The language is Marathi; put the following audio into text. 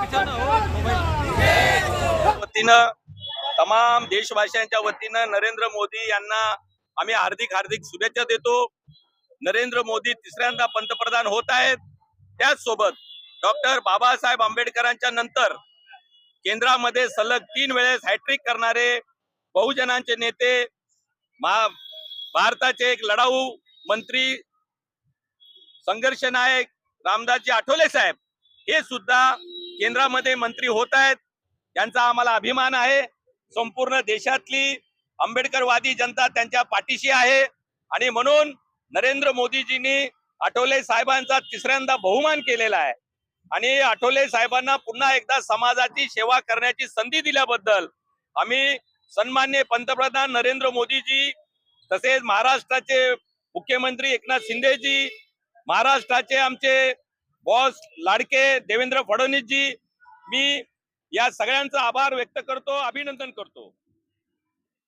हो, वतीनं तमाम देशवासियांच्या वतीनं नरेंद्र मोदी यांना आम्ही हार्दिक हार्दिक शुभेच्छा देतो. नरेंद्र मोदी तिसऱ्यांदा पंतप्रधान होत आहेत. त्याच सोबत डॉक्टर बाबासाहेब आंबेडकरांच्या नंतर केंद्रामध्ये सलग तीन वेळेस हॅट्रिक करणारे बहुजनांचे नेते भारताचे एक लढाऊ मंत्री संघर्ष नायक रामदासजी आठवले साहेब हे सुद्धा केंद्रामध्ये मंत्री होत आहेत यांचा आम्हाला अभिमान आहे. संपूर्ण देशातली आंबेडकरवादी जनता त्यांच्या पाठीशी आहे. आणि म्हणून नरेंद्र मोदीजींनी आठवले साहेबांचा तिसऱ्यांदा बहुमान केलेला आहे. आणि आठवले साहेबांना पुन्हा एकदा समाजाची सेवा करण्याची संधी दिल्याबद्दल आम्ही सन्मान्य पंतप्रधान नरेंद्र मोदीजी तसेच महाराष्ट्राचे मुख्यमंत्री एकनाथ शिंदेजी महाराष्ट्राचे आमचे बॉस लाडके देवेंद्र फडणवीसजी मी या सगळ्यांचा आभार व्यक्त करतो अभिनंदन करतो.